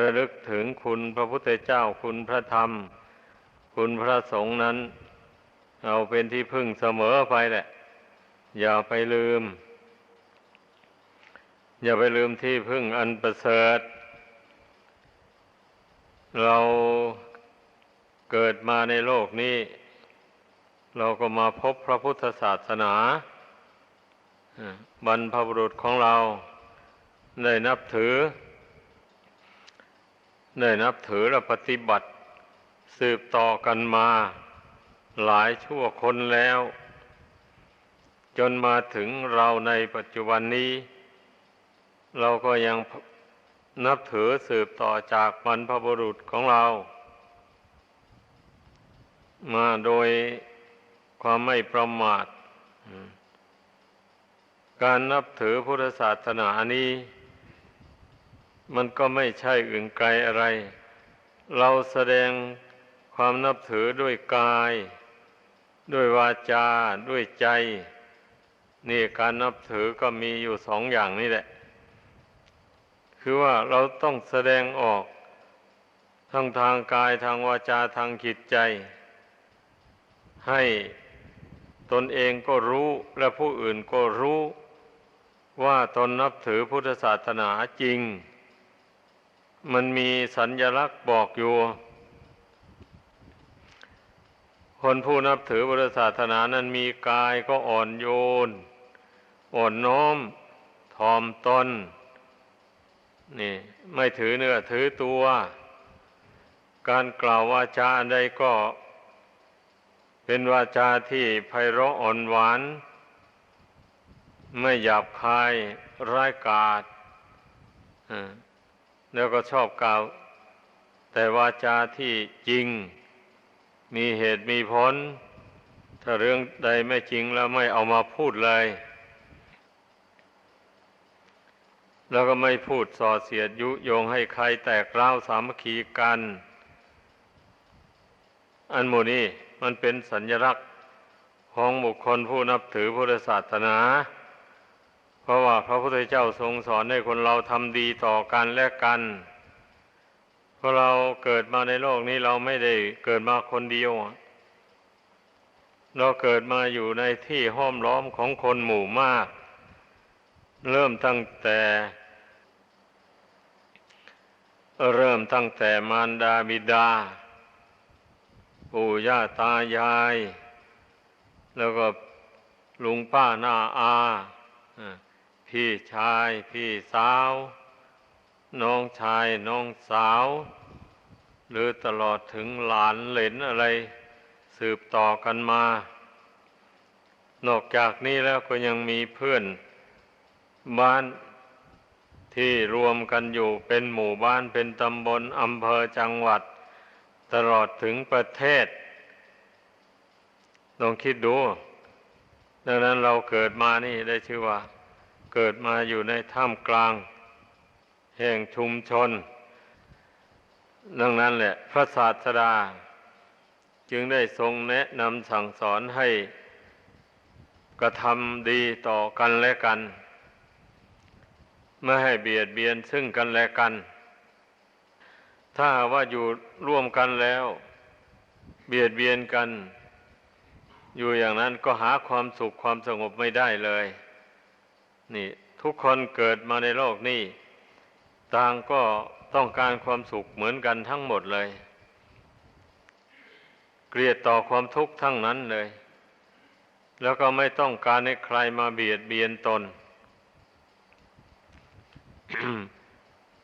ระลึกถึงคุณพระพุทธเจ้าคุณพระธรรม คุณพระสงฆ์นั้น เอาเป็นที่พึ่งเสมอไปแหละ อย่าไปลืม อย่าไปลืมที่พึ่งอันประเสริฐ เราเกิดมาในโลกนี้ เราก็มาพบพระพุทธศาสนาบรรพบุรุษของเราได้นับถือ ได้นับถือและปฏิบัติ สืบต่อกันมา หลายชั่วคนแล้ว จนมาถึงเราในปัจจุบันนี้ เราก็ยังนับถือสืบต่อจากบรรพบุรุษของเรา มาโดยความไม่ประมาท การนับถือพุทธศาสนานี้ มันก็ไม่ใช่อื่นไกลอะไร เราแสดงความนับถือด้วยกาย ด้วยวาจา ด้วยใจ นี่การนับถือก็มีอยู่สองอย่างนี่แหละ คือว่าเราต้องแสดงออกทั้งทางกายทางวาจาทางจิตใจ ให้ตนเองก็รู้และผู้อื่นก็รู้ว่าตนนับถือพุทธศาสนาจริง มันมีสัญญลักษณ์บอกอยู่ คนผู้นับถือพุทธศาสนานั้นมีกายก็อ่อนโยน อ่อนน้อมถ่อมตนนี่ ไม่ถือเนื้อถือตัว การกล่าววาจาใดก็ เป็นวาจาที่ไพเราะอ่อนหวาน ไม่หยาบคายร้ายกาจ แล้วก็ชอบกล่าว แต่วาจาที่จริง มีเหตุมีผล ถ้าเรื่องใดไม่จริงแล้วไม่เอามาพูดเลย แล้วก็ไม่พูดส่อเสียดยุโยงให้ใครแตกร้าวสามัคคีกัน อันโมนี้มันเป็นสัญลักษณ์ของบุคคลผู้นับถือพุทธศาสนา ราะว่าพระพุทธเจ้าทรงสอนให้คนเราทำดีต่อกันและกันเพราะเราเกิดมาในโลกนี้เราไม่ได้เกิดมาคนเดียว เราเกิดมาอยู่ในที่ห้อมล้อมของคนหมู่มาก เริ่มตั้งแต่ เริ่มตั้งแต่มารดาบิดา ปู่ย่าตายาย แล้วก็ลุงป้าหน้าอา พี่ชายพี่สาว น้องชายน้องสาว หรือตลอดถึงหลานเหลนอะไร สืบต่อกันมา นอกจากนี้แล้วก็ยังมีเพื่อนบ้านที่รวมกันอยู่เป็นหมู่บ้านเป็นตำบลอำเภอจังหวัด ตลอดถึงประเทศลองคิดดู ดังนั้นเราเกิดมานี่ได้ชื่อว่า เกิดมาอยู่ในท่ามกลาง แห่งชุมชน ดังนั้นแหละพระศาสดา จึงได้ทรงแนะนำสั่งสอนให้กระทำดีต่อกันและกันไม่ให้เบียดเบียนซึ่งกันและกัน ถ้าว่าอยู่ร่วมกันแล้ว เบียดเบียนกัน อยู่อย่างนั้นก็หาความสุขความสงบไม่ได้เลย นี่ทุกคนเกิดมาในโลกนี้ ต่างก็ต้องการความสุขเหมือนกันทั้งหมดเลย เกลียดต่อความทุกข์ทั้งนั้นเลย แล้วก็ไม่ต้องการให้ใครมาเบียดเบียนตน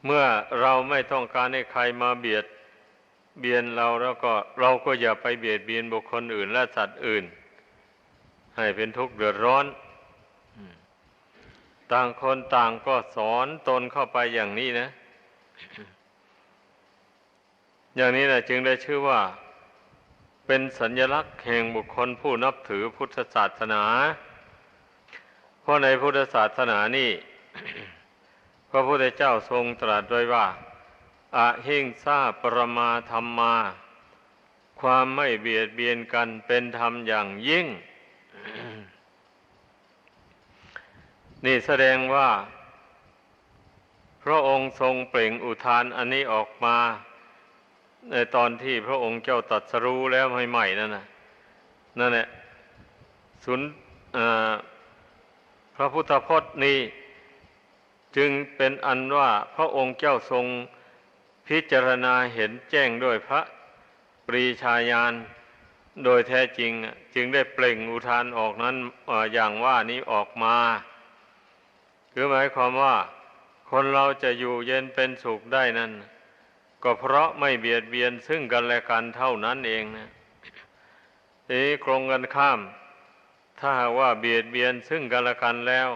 เมื่อเราไม่ต้องการให้ใครมาเบียดเบียนเราแล้วก็เราก็อย่าไปเบียดเบียนบุคคลอื่นและสัตว์อื่น ให้เป็นทุกข์เดือดร้อน ต่างคนต่างก็สอนตนเข้าไปอย่างนี้นะ อย่างนี้แหละจึงได้ชื่อว่า เป็นสัญลักษณ์แห่งบุคคลผู้นับถือพุทธศาสนา เพราะในพุทธศาสนานี่ พระพุทธเจ้าทรงตรัสไว้ว่าอะหิงซาปรมาธรรมา ความไม่เบียดเบียนกันเป็นธรรมอย่างยิ่ง นี่แสดงว่า พระองค์ทรงเปล่งอุทานอันนี้ออกมา ในตอนที่พระองค์เจ้าตัดสรู้แล้วใหม่ๆนั่นนะนั่นแหละสุนพระพุทธพจน์นี้ จึงเป็นอันว่าพระองค์เจ้าทรงพิจารณาเห็นแจ้งด้วยพระปรีชาญาณโดยแท้จริง จึงได้เปล่งอุทานออกนั้นออย่างว่านี้ออกมา คือหมายความว่าคนเราจะอยู่เย็นเป็นสุขได้นั้น ก็เพราะไม่เบียดเบียนซึ่งกันและกันเท่านั้นเองนะทีนี้ตรงกันข้าม ถ้าว่าเบียดเบียนซึ่งกันและกันแล้ว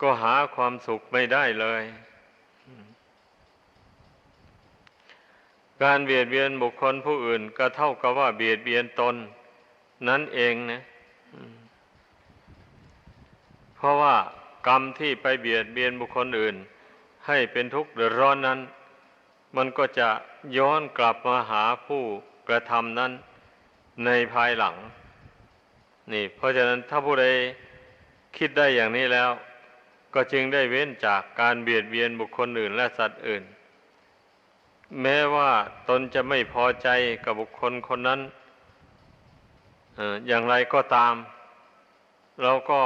ก็หาความสุขไม่ได้เลย การเบียดเบียนบุคคลผู้อื่น ก็เท่ากับว่าเบียดเบียนตน นั่นเองนะเพราะว่า กรรมที่ไปเบียดเบียนบุคคลอื่น ให้เป็นทุกข์เดือดร้อนนั้น มันก็จะย้อนกลับมาหาผู้กระทำนั้นในภายหลัง นี่ เพราะฉะนั้นถ้าผู้ใดคิดได้อย่างนี้แล้ว ก็จึงได้เว้นจากการเบียดเบียนบุคคลอื่นและสัตว์อื่น แม้ว่าตนจะไม่พอใจกับบุคคลคนนั้นอย่างไรก็ตาม เราก็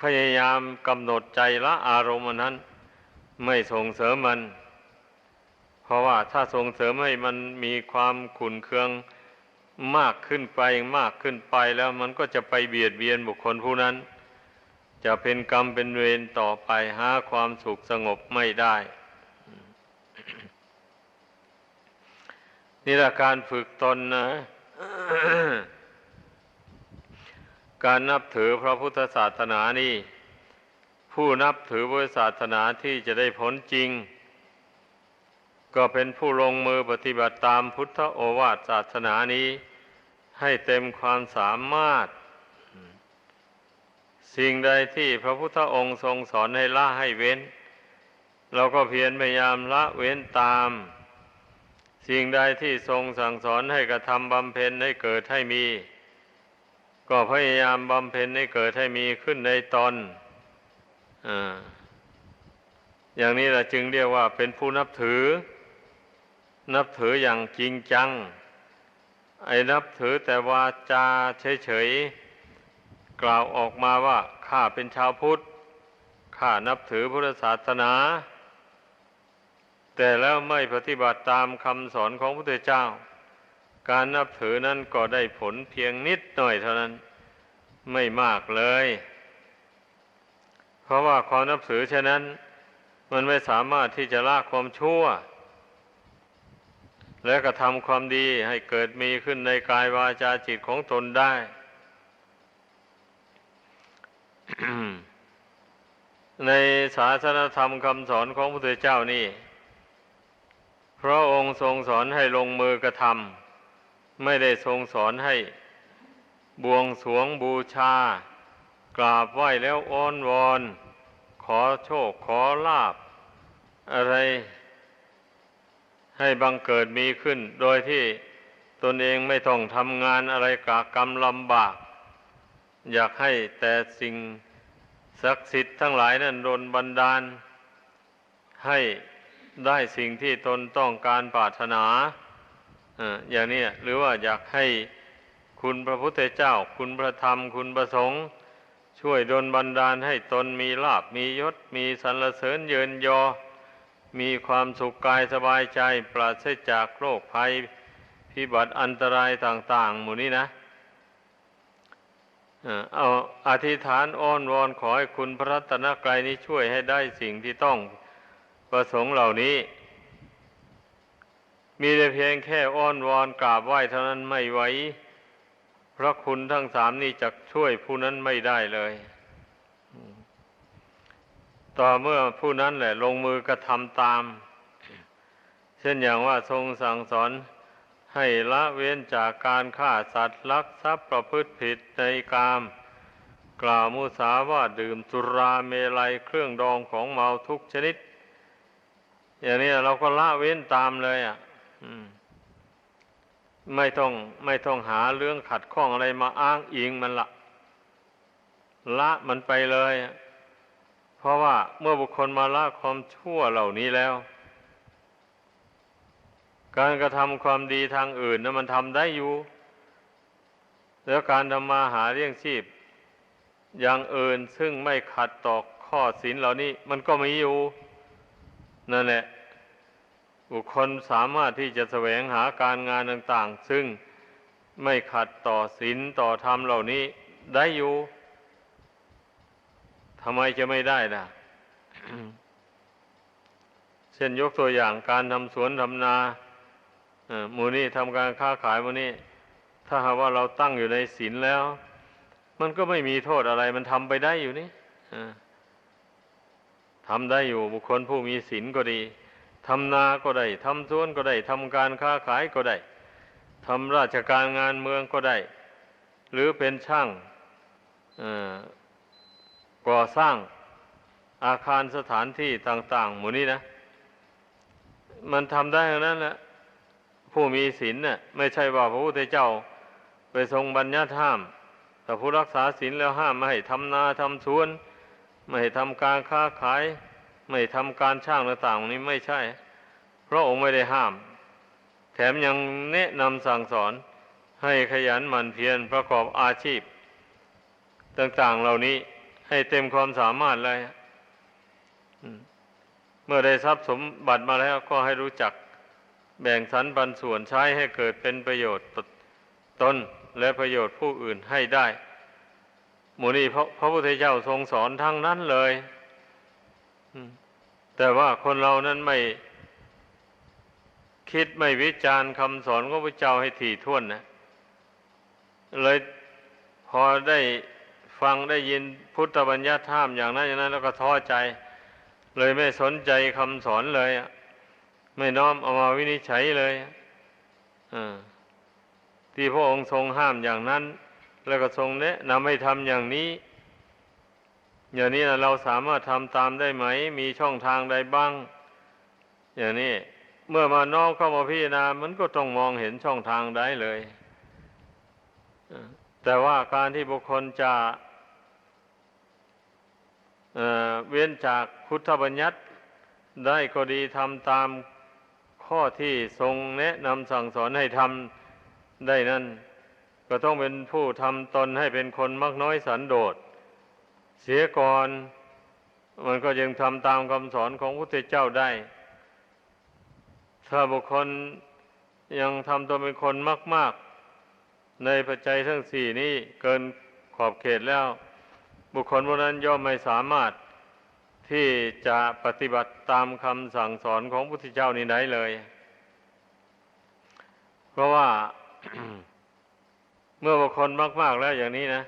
พยายามกำหนดใจละอารมณ์นั้น ไม่ส่งเสริมมัน เพราะว่าถ้าส่งเสริมให้มันมีความขุนเคืองมากขึ้นไปมากขึ้นไปแล้วมันก็จะไปเบียดเบียนบุคคลผู้นั้น จะเป็นกรรมเป็นเวรต่อไปหาความสุขสงบไม่ได้ นี่แหละการฝึกตนนะ การนับถือพระพุทธศาสนานี่ ผู้นับถือพุทธศาสนาที่จะได้ผลจริง ก็เป็นผู้ลงมือปฏิบัติตามพุทธโอวาทศาสนานี้ ให้เต็มความสามารถ สิ่งใดที่พระพุทธองค์ทรงสอนให้ละให้เว้น เราก็เพียรพยายามละเว้นตาม สิ่งใดที่ทรงสั่งสอนให้กระทำบำเพ็ญให้เกิดให้มี ก็พยายามบำเพ็ญให้เกิดให้มีขึ้นในตนออย่างนี้แหละจึงเรียกว่าเป็นผู้นับถือ นับถืออย่างจริงจัง ไอ้นับถือแต่ว่าจาเฉยๆ กล่าวออกมาว่าข้าเป็นชาวพุทธ ข้านับถือพุทธศาสนา แต่แล้วไม่ปฏิบัติตามคำสอนของพระพุทธเจ้า การนับถือนั้นก็ได้ผลเพียงนิดหน่อยเท่านั้น ไม่มากเลย เพราะว่าความนับถือฉะนั้น มันไม่สามารถที่จะละความชั่ว และกระทำความดีให้เกิดมีขึ้นในกายวาจาจิตของตนได้ในศาสนธรรมคำสอนของพระพุทธเจ้านี่ พระองค์ทรงสอนให้ลงมือกระทำ ไม่ได้ทรงสอนให้บวงสรวงบูชา กราบไหว้แล้วอ้อนวอน ขอโชคขอลาบ อะไร ให้บังเกิดมีขึ้น โดยที่ตนเองไม่ต้องทำงานอะไรกากรรมลำบาก อยากให้แต่สิ่งศักดิ์สิทธิ์ทั้งหลายนั้นโดนบันดาล ให้ได้สิ่งที่ตนต้องการปรารถนา อย่างนี้หรือว่าอยากให้คุณพระพุทธเจ้า คุณพระธรรม คุณพระสงฆ์ช่วยดลบันดาลให้ตนมีลาบมียศ มีสรรเสริญเยินยอ มีความสุขกายสบายใจ ปราศจากโรคภัยพิบัติอันตรายต่าง ๆ หมู่นี้นะเอาอธิษฐานอ้อนวอนขอให้คุณพระรัตนกรายนี้ช่วยให้ได้สิ่งที่ต้องประสงค์เหล่านี้ มีแต่เพียงแค่อ้อนวอนกราบไหว้เท่านั้นไม่ไหวพระคุณทั้งสามนี้จะช่วยผู้นั้นไม่ได้เลย ต่อเมื่อผู้นั้นแหละ ลงมือกระทำตาม เช่นอย่างว่าทรงสั่งสอนให้ละเว้นจากการฆ่าสัตว์ลักทรัพย์ประพฤติผิดในกาม กล่าวมุสาว่าดื่มสุราเมลัยเครื่องดองของเมาทุกชนิด อย่างนี้เราก็ละเว้นตามเลยอะ ไม่ต้องไม่ต้องหาเรื่องขัดข้องอะไรมาอ้างอิงมันละละมันไปเลย เพราะว่าเมื่อบุคคลมาละความชั่วเหล่านี้แล้ว การกระทำความดีทางอื่นนะมันทำได้อยู่ แล้วการทำมาหาเลี้ยงชีพ อย่างอื่นซึ่งไม่ขัดต่อข้อศีลเหล่านี้ มันก็มีอยู่นั่นแหละ บุคคลสามารถที่จะแสวงหาการงานต่างๆ ซึ่งไม่ขัดต่อศีลต่อธรรมเหล่านี้ได้อยู่ทำไมจะไม่ได้ล่ะเช่นยกตัวอย่างการทำสวนทำนาหมูนี่ทำการค้าขายมูนี่ถ้าหากว่าเราตั้งอยู่ในศีลแล้ว มันก็ไม่มีโทษอะไร มันทำไปได้อยู่นี่ทำได้อยู่บุคคลผู้มีศีลก็ดี ทำนาก็ได้ทำสวนก็ได้ทำการค้าขายก็ได้ทำราชการงานเมืองก็ได้ หรือเป็นช่างก่อสร้างอาคารสถานที่ต่าง ๆ หมู่นี้นะ มันทำได้ทั้งนั้นแหละผู้มีศีลน่ะไม่ใช่ว่าพระพุทธเจ้าไปทรงบัญญัติห้าม แต่ผู้รักษาศีลแล้วห้ามไม่ให้ทำนาทำสวน ไม่ให้ทำการค้าขาย ไม่ทำการช่างต่างๆนี้ไม่ใช่เพราะองค์ไม่ได้ห้าม แถมยังแนะนำสั่งสอนให้ขยันหมั่นเพียรประกอบอาชีพ ต่างๆเหล่านี้ให้เต็มความสามารถเลยเมื่อได้ทรัพย์สมบัติมาแล้วก็ให้รู้จักแบ่งสรรปันส่วนใช้ให้เกิดเป็นประโยชน์ตตนและประโยชน์ผู้อื่นให้ได้ หมูนี้พระพระพุทธเจ้าทรงสอนทั้งนั้นเลย แต่ว่าคนเรานั้นไม่คิดไม่วิจารณ์คำสอนของพระเจ้าให้ถี่ถ้วนนะเลยพอได้ฟังได้ยินพุทธบัญญัติห้ามอย่างนั้นอย่างนั้น แล้วก็ท้อใจ เลยไม่สนใจคำสอนเลยไม่น้อมเอามาวินิจฉัยเลยที่พระองค์ทรงห้ามอย่างนั้น แล้วก็ทรงแนะนำให้ทำอย่างนี้ อย่างนี้เราสามารถทำตามได้ไหม มีช่องทางใดบ้าง อย่างนี้เมื่อมาน้อมเข้ามาพิจารณา มันก็ต้องมองเห็นช่องทางได้เลย แต่ว่าการที่บุคคลจะเเว้นจากพุทธบัญญัติได้ก็ดีทำตามข้อที่ทรงแนะนำสั่งสอนให้ทำได้นั้น ก็ต้องเป็นผู้ทำตนให้เป็นคนมักน้อยสันโดษ เสียก่อน มันก็ยังทำตามคำสอนของพระพุทธเจ้าได้ ถ้าบุคคลยังทำตัวเป็นคนมาก ๆ ในปัจจัยทั้งสี่นี้เกินขอบเขตแล้ว บุคคลพวกนั้นย่อมไม่สามารถที่จะปฏิบัติตามคำสั่งสอนของพระพุทธเจ้านี้ได้เลย เพราะว่าเมื่อบุคคลมาก ๆ แล้วอย่างนี้นะ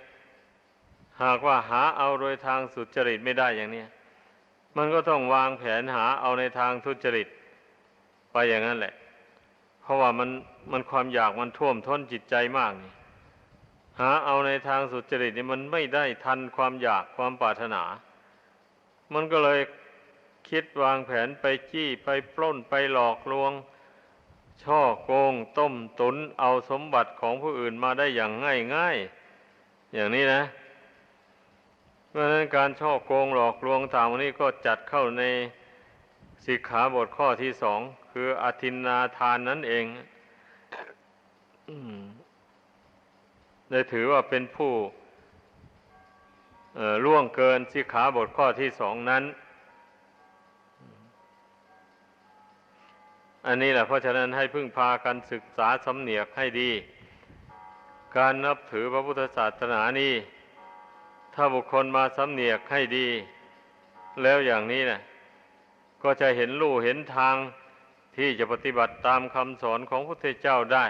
หากว่าหาเอาโดยทางสุจริตไม่ได้อย่างนี้มันก็ต้องวางแผนหาเอาในทางทุจริต ไปอย่างนั้นแหละ เพราะว่ามันมันความอยากมันท่วมท้นจิตใจมากนี่หาเอาในทางสุจริตนี่มันไม่ได้ทันความอยากความปรารถนา มันก็เลยคิดวางแผนไปจี้ไปปล้นไปหลอกลวง ช่อโกง ต้มตุนเอาสมบัติของผู้อื่นมาได้อย่างง่ายง่ายอย่างนี้นะ ราะฉะนั้นการช่อโกงหลอกลวงต่างวันนี้ก็จัดเข้าในสิกขาบทข้อที่สองคืออธินนาทานนั่นเองได้ถือว่าเป็นผู้ล่วงเกินสิกขาบทข้อที่สองนั้น อันนี้แหละเพราะฉะนั้นให้พึ่งพากันศึกษาสำเนียกให้ดี การนับถือพระพุทธศาสนานี้ ถ้าบุคคลมาสำเนียกให้ดี แล้วอย่างนี้นะก็จะเห็นลู่เห็นทางที่จะปฏิบัติตามคำสอนของพระพุทธเจ้าได้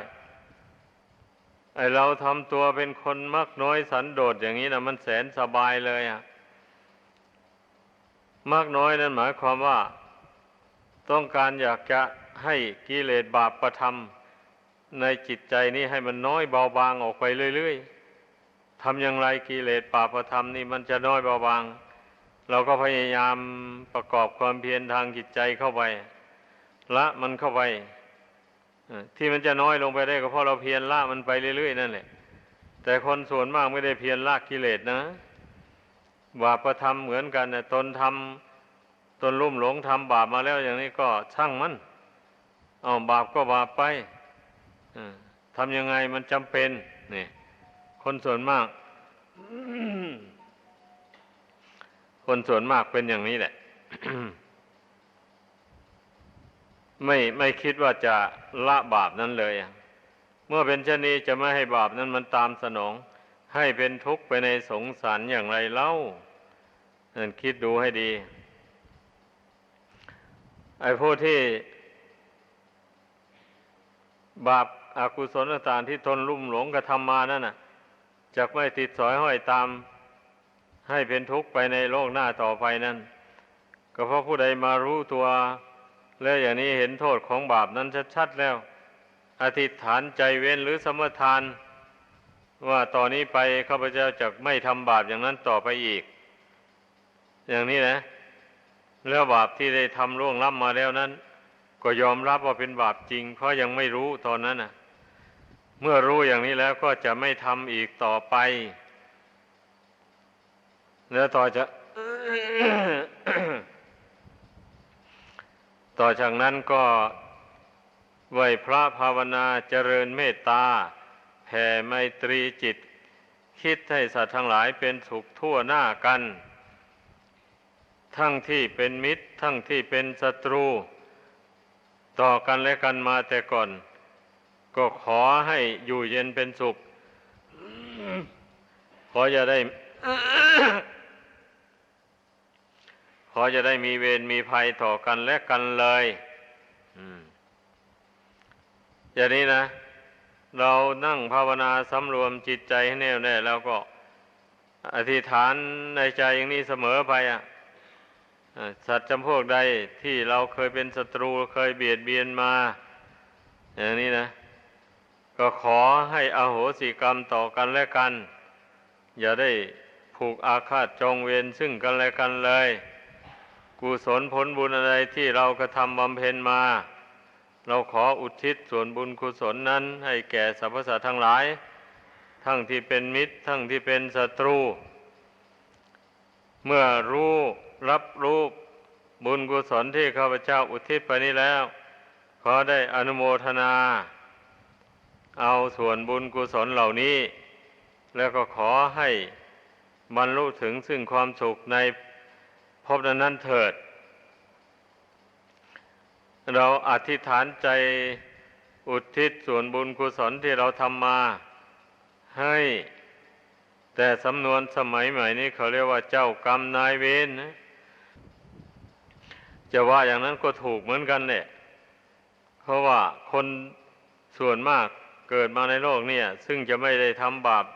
ไอเราทำตัวเป็นคนมักน้อยสันโดษอย่างนี้นะมันแสนสบายเลยอะมากน้อยนั้นหมายความว่า ต้องการอยากจะให้กิเลสบาปประทำในจิตใจนี้ให้มันน้อยเบาบางออกไปเรื่อยๆ ทำอย่างไรกิเลสบาปประทำนี่มันจะน้อยเบาบาง เราก็พยายามประกอบความเพียรทางจิตใจเข้าไป ละมันเข้าไปที่มันจะน้อยลงไปได้ก็เพราะเราเพียรละมันไปเรื่อยๆนั่นแหละ แต่คนส่วนมากไม่ได้เพียรละกิเลสนะบาปประทำเหมือนกันนะตนทำตนลุ่มหลงทำบาปมาแล้วอย่างนี้ก็ช่างมันเอาบาปก็บาปไปทำยังไงมันจำเป็นนี่ คนส่วนมาก คนส่วนมากเป็นอย่างนี้แหละ ไม่ไม่คิดว่าจะละบาปนั้นเลยเมื่อเป็นเช่นนี้จะไม่ให้บาปนั้นมันตามสนอง ให้เป็นทุกข์ไปในสงสารอย่างไรเล่านั่นคิดดูให้ดี ไอ้ผู้ที่ บาปอากุศลต่างที่ทนลุ่มหลงกระทำมานั่นน่ะ จะไม่ติดสอยห้อยตาม ให้เป็นทุกข์ไปในโลกหน้าต่อไปนั่นก็เพราะผู้ใดมารู้ตัว แล้วอย่างนี้เห็นโทษของบาปนั้นชัดๆแล้ว อธิษฐานใจเว้นหรือสมทาน ว่าต่อนนี้ไปข้าพเจ้าจะไม่ทำบาปอย่างนั้นต่อไปอีก อย่างนี้นะ แล้วบาปที่ได้ทำล่วงล้ำมาแล้วนั้น ก็ยอมรับว่าเป็นบาปจริง เพราะยังไม่รู้ตอนนั้นน่ะ เมื่อรู้อย่างนี้แล้วก็จะไม่ทำอีกต่อไป แล้วต่อจะต่อจากนั้นก็ไหวพระภาวนาเจริญเมตตาแผ่ไมตรีจิต คิดให้สัตว์ทั้งหลายเป็นสุขทั่วหน้ากัน ทั้งที่เป็นมิตร ทั้งที่เป็นศัตรู ต่อกันและกันมาแต่ก่อน ก็ขอให้อยู่เย็นเป็นสุข ขอจะได้ ขอจะได้มีเวรมีภัยต่อกันและกันเลยอย่างนี้นะ เรานั่งภาวนาสำรวมจิตใจให้แน่วแน่แล้วก็อธิษฐานในใจอย่างนี้เสมอไปอะสัตว์จำพวกใดที่เราเคยเป็นศัตรูเคยเบียดเบียนมา อย่างนี้นะ ก็ขอให้อโหสิกรรมต่อกันและกัน อย่าได้ผูกอาฆาตจองเวรซึ่งกันและกันเลย กุศลผลบุญอะไรที่เรากระทำบำเพ็ญมา เราขออุทิศส่วนบุญกุศลนั้น ให้แก่สรรพสัตว์ทั้งหลาย ทั้งที่เป็นมิตร ทั้งที่เป็นศัตรู เมื่อรู้รับรู้บุญกุศลที่ข้าพเจ้าอุทิศไปนี้แล้ว ขอได้อนุโมทนา เอาส่วนบุญกุศลเหล่านี้ แล้วก็ขอให้บรรลุถึงซึ่งความสุขในภพนั้นเถิด เราอธิษฐานใจอุทิศส่วนบุญกุศลที่เราทำมาให้แต่สำนวนสมัยใหม่นี้เขาเรียกว่าเจ้ากรรมนายเวรนะจะว่าอย่างนั้นก็ถูกเหมือนกันเนี่ยเพราะว่าคนส่วนมาก เกิดมาในโลกเนี่ย ซึ่งจะไม่ได้ทำบาป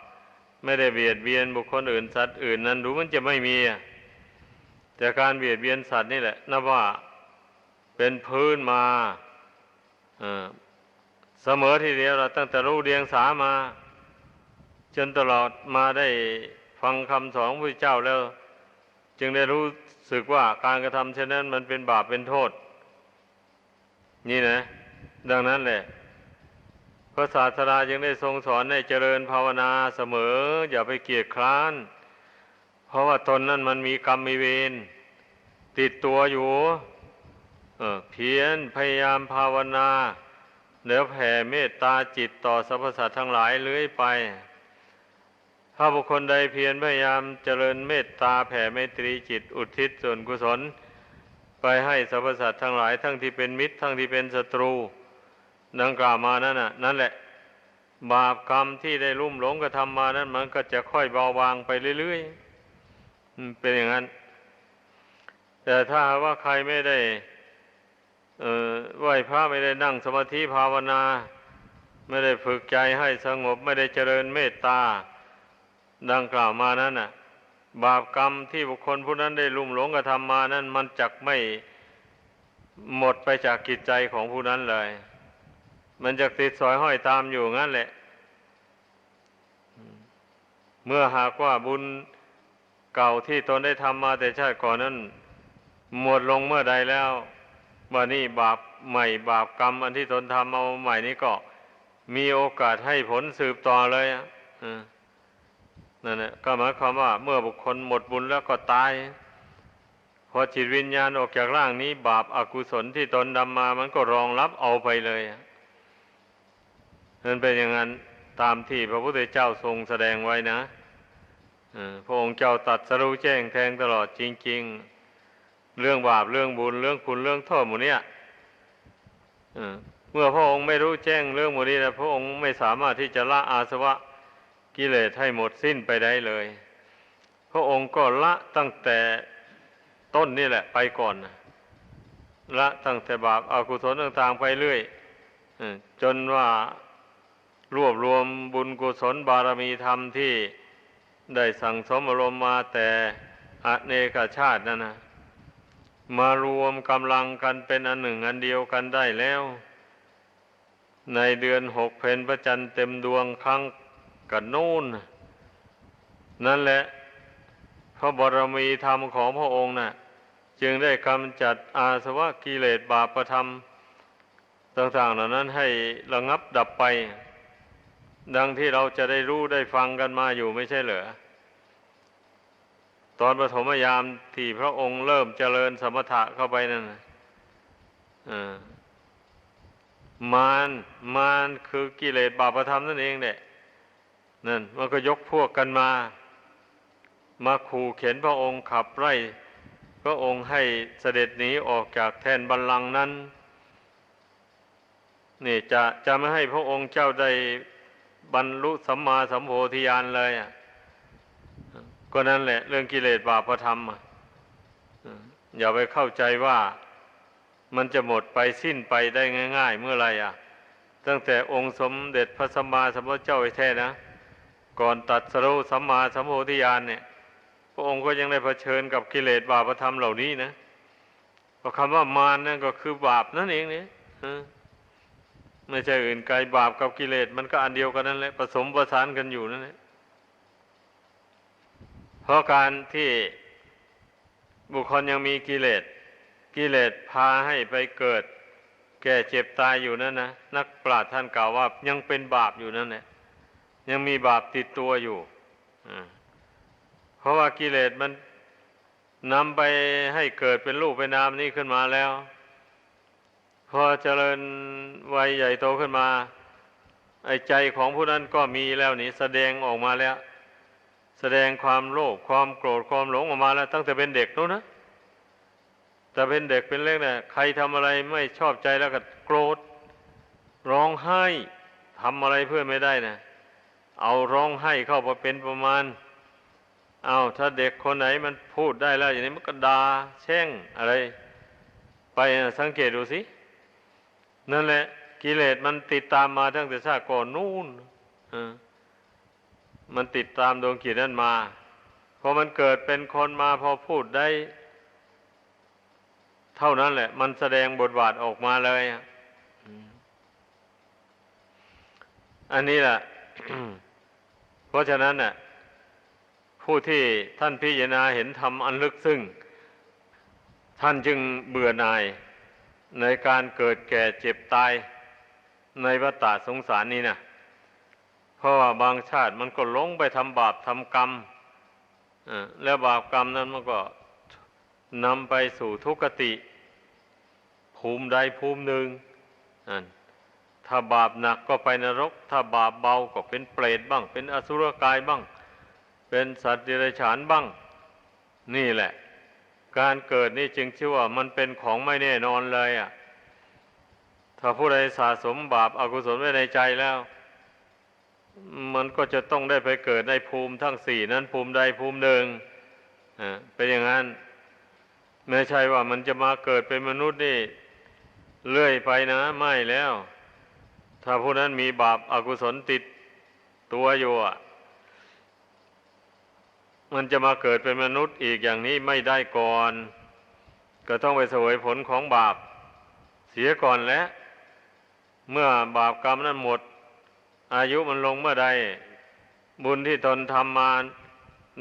ไม่ได้เบียดเบียนบุคคลอื่นสัตว์อื่นนั้นรู้มันจะไม่มี แต่การเบียดเบียนสัตว์นี่แหละนับว่าเป็นพื้นมาเอ่อเสมอทีเดียวเราตั้งแต่รู้เรียงสามา จนตลอดมาได้ฟังคำสอนพระเจ้าแล้ว จึงได้รู้สึกว่าการกระทำเช่นนั้นมันเป็นบาปเป็นโทษ นี่นะ ดังนั้นแหละ พระศาสดาจึงได้ทรงสอนให้เจริญภาวนาเสมอ อย่าไปเกียจคร้าน เพราะว่าตนนั้นมันมีกรรมมีเวรติดตัวอยู่เออเพียรพยายามภาวนาแล้วแผ่เมตตาจิตต่อสรรพสัตว์ทั้งหลายเลื้อยไป ถ้าบุคคลใดเพียรพยายามเจริญเมตตาแผ่เมตตรีจิตอุทิศส่วนกุศล ไปให้สรรพสัตว์ทั้งหลายทั้งที่เป็นมิตรทั้งที่เป็นศัตรู ดังกล่าวมานั่นน่ะ นั่นแหละ บาปกรรมที่ได้ลุ่มหลงกระทำมานั้น มันก็จะค่อยเบาบางไปเรื่อยๆเป็นอย่างนั้น แต่ถ้าว่าใครไม่ได้ไหวพระไม่ได้นั่งสมาธิภาวนา ไม่ได้ฝึกใจให้สงบ ไม่ได้เจริญเมตตา ดังกล่าวมานั้นน่ะ บาปกรรมที่บุคคลผู้นั้นได้ลุ่มหลงกระทำมานั้น มันจักไม่หมดไปจากกิจใจของผู้นั้นเลย มันจะติดสอยห้อยตามอยู่งั้นแหละ เมื่อหากว่าบุญเก่าที่ตนได้ทำมาแต่ชาติก่อนนั้น หมดลงเมื่อใดแล้วว่านี่บาปใหม่บาปกรรม อันที่ตนทำเอาใหม่นี้ก็ มีโอกาสให้ผลสืบต่อเลยอะนั่นแหละก็หมายความว่า เมื่อบุคคลหมดบุญแล้วก็ตาย พอจิตวิญญาณออกจากร่างนี้ บาปอากุศลที่ตนดำมา มันก็รองรับเอาไปเลยอะ นั่นเป็นอย่างนั้นตามที่พระพุทธเจ้าทรงแสดงไว้นะพระองค์เจ้าตัดสรู้แจ้งแทงตลอดจริง ๆ เรื่องบาปเรื่องบุญเรื่องคุณเรื่องโทษหมดเนี่ยเมื่อพระองค์ไม่รู้แจ้งเรื่องหมดนี้แล้วพระองค์ไม่สามารถที่จะละอาสวะกิเลสให้หมดสิ้นไปได้เลย พระองค์ก็ละตั้งแต่ต้นนี่แหละไปก่อนละตั้งแต่บาปอากุศลต่างๆไปเรื่อยจนว่า รวบรวมบุญกุศลบารมีธรรมที่ได้สั่งสมอารมณ์มาแต่อเนกชาตินั่นนะมารวมกำลังกันเป็นอันหนึ่งอันเดียวกันได้แล้ว ในเดือนหกเพนพระจันทร์เต็มดวงครั้งกันนู่น นั่นแหละพระบรมีธรรมของพระองค์น่ะ จึงได้กำจัดอาสวะกิเลสบาปประธรรม ต่างๆเหล่านั้นให้ระงับดับไป ดังที่เราจะได้รู้ได้ฟังกันมาอยู่ไม่ใช่เหรอ ตอนปฐมยามที่พระองค์เริ่มเจริญสมถะเข้าไปนั่นอ่ามารมารคือกิเลสบาปธรรมนั่นเองเนี่ยนั่นมันก็ยกพวกกันมา มาขู่เข็นพระองค์ขับไล่พระองค์ให้เสด็จหนีออกจากแทนบัลลังก์นั้นนี่จะจะไม่ให้พระองค์เจ้าได้ บรรลุสัมมาสัมโพธิญาณเลยอะก็นั่นแหละ เรื่องกิเลสบาปธรรมอะอย่าไปเข้าใจว่ามันจะหมดไปสิ้นไปได้ง่าย ๆ เมื่อไรอะ ตั้งแต่องค์สมเด็จพระสัมมาสัมพุทธเจ้าไอ้แท้นะ ก่อนตัดสรุสัมมาสัมโพธิญาณเนี่ย พระองค์ก็ยังได้เผชิญกับกิเลสบาปธรรมเหล่านี้นะก็คำว่ามารนั่นก็คือบาปนั่นเองเนี่ย ไม่ใช่อื่นไกลบาปกับกิเลสมันก็อันเดียวกันนั่นแหละผสมประสานกันอยู่นั่นแหละเพราะการที่บุคคลยังมีกิเลสกิเลสพาให้ไปเกิด แก่เจ็บตายอยู่นั่นนะนักปราชญ์ท่านกล่าวว่ายังเป็นบาปอยู่นั่นแหละยังมีบาปติดตัวอยู่เพราะว่ากิเลสมันนำไปให้เกิดเป็นรูปเป็นนามนี้ขึ้นมาแล้ว พอเจริญวัยใหญ่โตขึ้นมา ไอ้ใจของผู้นั้นก็มีแล้วนี่แสดงออกมาแล้ว แสดงความโลภความโกรธความหลงออกมาแล้ว ตั้งแต่เป็นเด็กนู้นนะแต่เป็นเด็กเป็นเล็กเนี่ยใครทำอะไรไม่ชอบใจแล้วก็โกรธ ร้องไห้ทำอะไรเพื่อไม่ได้นะเอาร้องไห้เข้ามาเป็นประมาณ เอาถ้าเด็กคนไหนมันพูดได้แล้ว อย่างนี้มันก็ดา่าแช่งอะไร ไปนะสังเกตดูสิ นั่นแหละ กิเลสมันติดตามมาตั้งแต่ชาติก่อนนู่นมันติดตามดวงกิจนั้นมาพอมันเกิดเป็นคนมาพอพูดได้ เท่านั้นแหละ มันแสดงบทบาทออกมาเลยอันนี้แหละเพราะฉะนั้นน่ะ ผู้ที่ท่านพิจารณาเห็นธรรมอันลึกซึ้งท่านจึงเบื่อหน่าย ในการเกิดแก่เจ็บตายในวัฏสงสารนี้นะเพราะว่าบางชาติมันก็ลงไปทำบาปทำกรรมแล้วบาปกรรมนั้นมันก็นำไปสู่ทุกขติ ภูมิใดภูมิหนึ่งถ้าบาปหนักก็ไปนรก ถ้าบาปเบาก็เป็นเปรตบ้าง เป็นอสุรกายบ้าง เป็นสัตว์เดรัจฉานบ้าง นี่แหละ การเกิดนี่จึงชื่อว่ามันเป็นของไม่แน่นอนเลยอะ ถ้าผู้ใดสะสมบาปอากุศลไว้ในใจแล้ว มันก็จะต้องได้ไปเกิดในภูมิทั้งสี่นั้นภูมิใดภูมิหนึ่งเป็นอย่างนั้นไม่ใช่ว่ามันจะมาเกิดเป็นมนุษย์นี่เลื่อยไปนะไม่แล้ว ถ้าผู้นั้นมีบาปอากุศลติดตัวอยู่อะ มันจะมาเกิดเป็นมนุษย์อีกอย่างนี้ไม่ได้ก่อน ก็ต้องไปเสวยผลของบาป เสียก่อนแล้ว เมื่อบาปกรรมนั้นหมด อายุมันลงเมื่อใด บุญที่ตนทำมา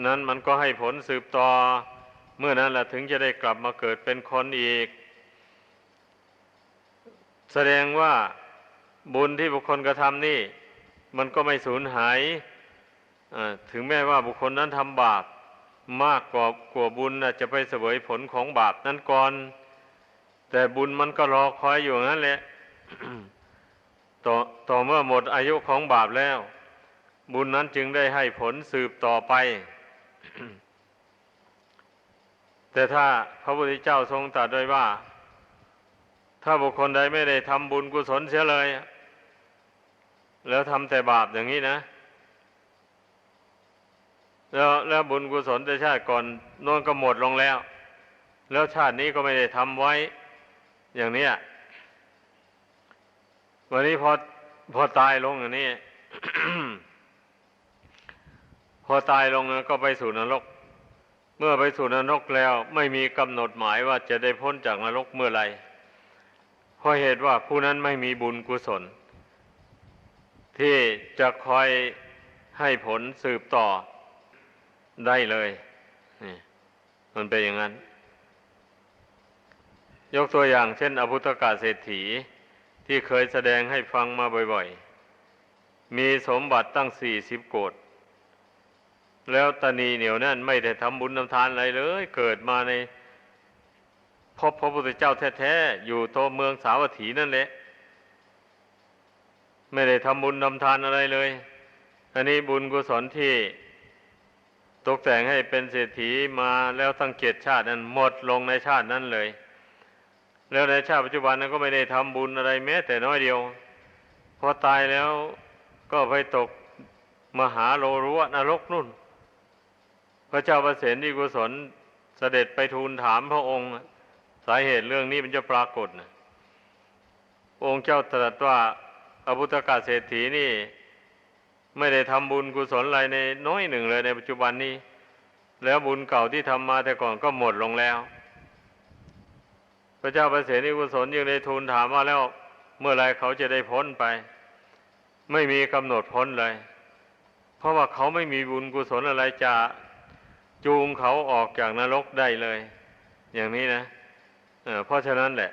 นั้นมันก็ให้ผลสืบต่อ เมื่อนั้นแหละถึงจะได้กลับมาเกิดเป็นคนอีก แสดงว่าบุญที่บุคคลกระทำนี่ มันก็ไม่สูญหาย ถึงแม้ว่าบุคคลนั้นทำบาปมากกว่ากว่าบุญนะจะไปเสวยผลของบาปนั้นก่อน แต่บุญมันก็รอคอยอยู่งั้นแหละต่อต่อเมื่อหมดอายุของบาปแล้ว บุญนั้นจึงได้ให้ผลสืบต่อไป แต่ถ้าพระพุทธเจ้าทรงตรัสไว้ว่า ถ้าบุคคลใดไม่ได้ทำบุญกุศลเสียเลย แล้วทำแต่บาปอย่างนี้นะ แล้วแล้วบุญกุศลแต่ชาติก่อนโน่นก็หมดลงแล้ว แล้วชาตินี้ก็ไม่ได้ทำไว้ อย่างนี้วันนี้พอพอตายลงอย่างนี้ พอตายลงก็ไปสู่นรก เมื่อไปสู่นรกแล้ว ไม่มีกำหนดหมายว่าจะได้พ้นจากนรกเมื่อไรเพราะเหตุว่าผู้นั้นไม่มีบุญกุศล ที่จะคอยให้ผลสืบต่อ ได้เลยนี่มันเป็นอย่างนั้น ยกตัวอย่างเช่น อภุตกาเศรษฐีที่เคยแสดงให้ฟังมาบ่อยๆ มีสมบัติตั้งสี่สิบโกดแล้วตานีเหนียวแน่นไม่ได้ทำบุญทำทานอะไรเลย เกิดมาในพบพระพุทธเจ้าแท้ๆ อยู่โตเมืองสาวัตถีนั่นแหละ ไม่ได้ทำบุญทำทานอะไรเลย อันนี้บุญกุศลที่ ตกแต่งให้เป็นเศรษฐีมาแล้วทั้งเกียรติชาตินั้นหมดลงในชาตินั้นเลย แล้วในชาติปัจจุบันนั้นก็ไม่ได้ทำบุญอะไรแม้ แต่น้อยเดียว พอตายแล้วก็ไปตกมหาโลรุวนรกนุ่น พระเจ้าประเสนที่กุศลเสด็จไปทูลถามพระองค์ สาเหตุเรื่องนี้มันจะปรากฏนะองค์เจ้าตรัสว่าอภุตกาเศรษฐีนี่ ไม่ได้ทำบุญกุศลอะไรในน้อยหนึ่งเลยในปัจจุบันนี้ แล้วบุญเก่าที่ทำมาแต่ก่อนก็หมดลงแล้ว พระเจ้าประเสนิกุศลยังได้ทูลถามมาแล้วเมื่อไรเขาจะได้พ้นไป ไม่มีกำหนดพ้นเลย เพราะว่าเขาไม่มีบุญกุศลอะไรจะจูงเขาออกจากนรกได้เลย อย่างนี้นะเเพราะฉะนั้นแหละ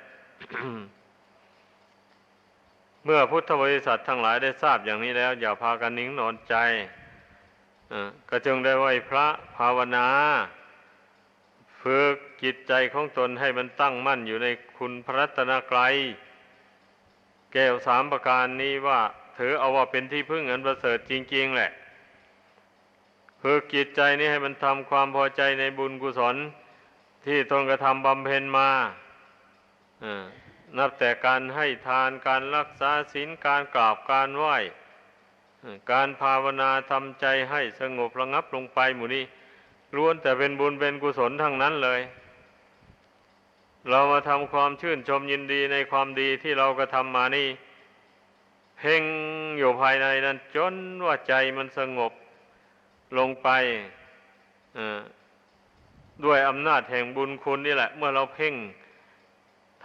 เมื่อพุทธบริษัททั้งหลายได้ทราบอย่างนี้แล้ว อย่าพากันนิ่งนอนใจก็จงได้ไหวพระภาวนาฝึกจิตใจของตนให้มันตั้งมั่นอยู่ในคุณพระรัตนกรัยแก้วสามประการนี้ว่าถือเอาว่าเป็นที่พึ่งอันประเสริฐจริง ๆ แหละฝึกจิตใจนี้ให้มันทำความพอใจในบุญกุศลที่ตนกระทำบำเพ็ญมา นับแต่การให้ทานการรักษาศีลการกราบการไหว้ การภาวนาทำใจให้สงบระงับลงไปหมู่นี้ล้วนแต่เป็นบุญเป็นกุศลทั้งนั้นเลย เรามาทำความชื่นชมยินดีในความดีที่เรากระทำมานี่ เพ่งอยู่ภายในนั้นจนว่าใจมันสงบลงไปด้วยอำนาจแห่งบุญคุณนี่แหละ เมื่อเราเพ่ง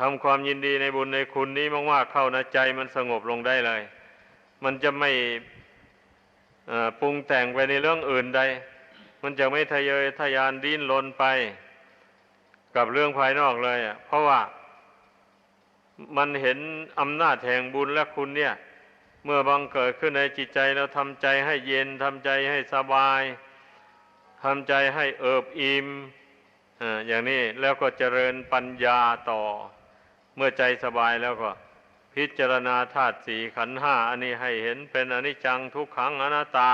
ทำความยินดีในบุญในคุณนี้มากๆเข้านะใจมันสงบลงได้เลย มันจะไม่ปรุงแต่งไปในเรื่องอื่นใด มันจะไม่ทะเยอทะยานดิ้นรนไป กับเรื่องภายนอกเลยอะเพราะว่ามันเห็นอำนาจแห่งบุญและคุณเนี่ย เมื่อบังเกิดขึ้นในจิตใจเราทำใจให้เย็นทำใจให้สบายทำใจให้เอิบอิ่มอย่างนี้แล้วก็เจริญปัญญาต่อ เมื่อใจสบายแล้วก็ พิจารณาธาตุสี่ขันห้าอันนี้ให้เห็นเป็นอนิจจังทุกขังอนัตตา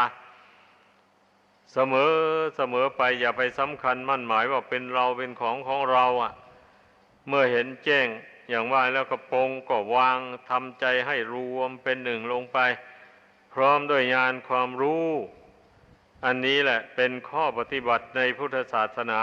เสมอเสมอไปอย่าไปสำคัญมั่นหมายว่าเป็นเราเป็นของของเราอะ เมื่อเห็นแจ้งอย่างว่าแล้วก็ปงก็วางทำใจให้รวมเป็นหนึ่งลงไป พร้อมด้วยญาณความรู้ อันนี้แหละเป็นข้อปฏิบัติในพุทธศาสนา